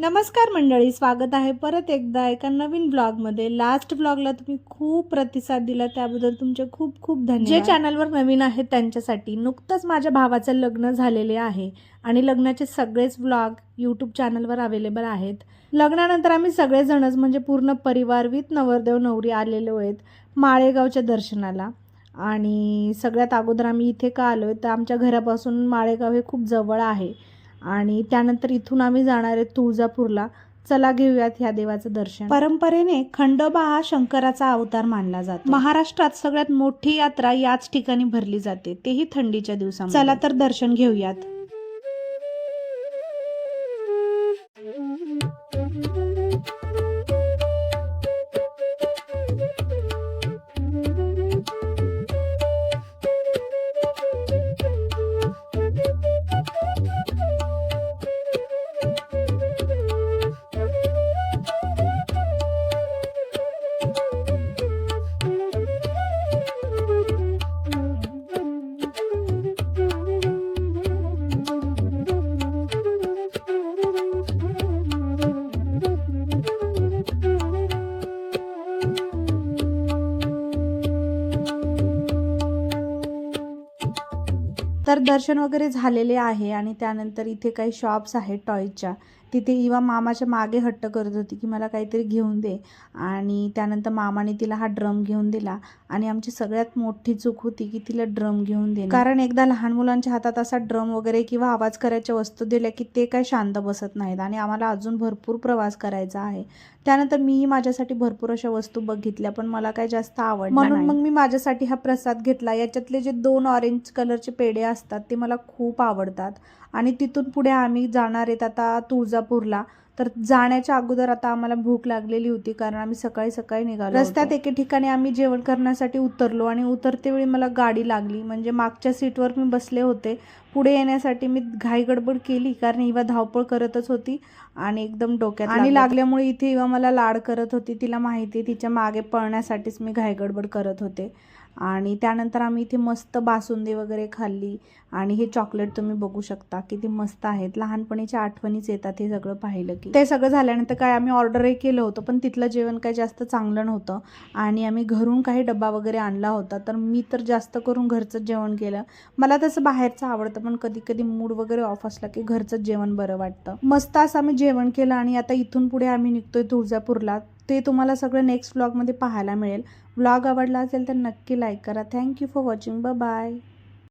नमस्कार मंडळी स्वागत आहे परत एकदा एका नवीन ब्लॉगमध्ये लास्ट ब्लॉगला तुम्ही खूप प्रतिसाद दिला त्याबद्दल तुमचे खूप खूप धन्यवाद. जे चॅनलवर नवीन आहेत त्यांच्यासाठी नुकतंच माझ्या भावाचं लग्न झालेले आहे आणि लग्नाचे सगळेच ब्लॉग यूट्यूब चॅनलवर अवेलेबल आहेत. लग्नानंतर आम्ही सगळेजणच म्हणजे पूर्ण परिवार विथ नवरदेव नवरी आलेलो आहेत माळेगावच्या दर्शनाला. आणि सगळ्यात अगोदर आम्ही इथे का आलो आहे तर आमच्या घरापासून माळेगाव हे खूप जवळ आहे. आणि त्यानंतर इथून आम्ही जाणार आहे तुळजापूरला. चला घेऊयात ह्या देवाचं दर्शन. परंपरेने खंडोबा हा शंकराचा अवतार मानला जातो. महाराष्ट्रात सगळ्यात मोठी यात्रा याच ठिकाणी भरली जाते. तेही थंडीच्या दिवसात चला तर दर्शन घेऊयात. तर दर्शन वगैरे झालेले आहे आणि त्यानंतर इथे काही शॉप्स आहेत टॉयजच्या तिथे इवा मामाच्या मागे हट्ट करत होती की मला काहीतरी घेऊन दे. आणि त्यानंतर मामाने तिला हा ड्रम घेऊन दिला. आणि आमची सगळ्यात मोठी चूक होती की तिला ड्रम घेऊन दे कारण एकदा लहान मुलांच्या हातात असा ड्रम वगैरे किंवा आवाज करायच्या वस्तू दिल्या की ते काय शांत बसत नाहीत आणि आम्हाला अजून भरपूर प्रवास करायचा आहे. त्यानंतर मीही माझ्यासाठी भरपूर अशा वस्तू बघितल्या पण मला काय जास्त आवड म्हणून मग मी माझ्यासाठी हा प्रसाद घेतला. याच्यातले जे दोन ऑरेंज कलरचे पेढे असतात ते मला खूप आवडतात. आणि तिथून पुढे आम्ही जाणार आहेत आता तुळजापूरला. तर जाण्याच्या अगोदर आता आम्हाला भूक लागलेली होती कारण आम्ही सकाळी सकाळी निघालो रस्त्यात एके ठिकाणी आम्ही जेवण करण्यासाठी उतरलो आणि उतरते वेळी मला गाडी लागली. म्हणजे मागच्या सीटवर मी बसले होते. पुढे येण्यासाठी मी घाई गडबड केली कारण इवा धावपळ करतच होती आणि एकदम डोक्यात आणि लागल्यामुळे इथे इवा मला लाड करत होती. तिला माहिती तिच्यामागे पळण्यासाठीच मी घाई गडबड करत होते. आणि त्यानंतर आम्ही इथे मस्त बासुंदी वगैरे खाल्ली. आणि हे चॉकलेट तुम्ही बघू शकता किती मस्त आहेत. लहानपणीच्या आठवणीच येतात हे सगळं पाहिलं की. ते सगळं झाल्यानंतर काय आम्ही ऑर्डरही केलं होतं पण तिथलं जेवण काय जास्त चांगलं नव्हतं. आणि आम्ही घरून काही डबा वगैरे आणला होता तर मी तर जास्त करून घरचंच जेवण केलं. मला तसं बाहेरचं आवडतं पण कधी कधी मूड वगैरे ऑफ असला की घरचंच जेवण बरं वाटतं. मस्त असं आम्ही जेवण केलं आणि आता इथून पुढे आम्ही निघतोय तुळजापूरला. ते तुम्हाला सगळं नेक्स्ट व्लॉगमध्ये पाहायला मिळेल. व्लॉग आवडला असेल तर नक्की लाईक करा. थँक्यू फॉर वॉचिंग ब बाय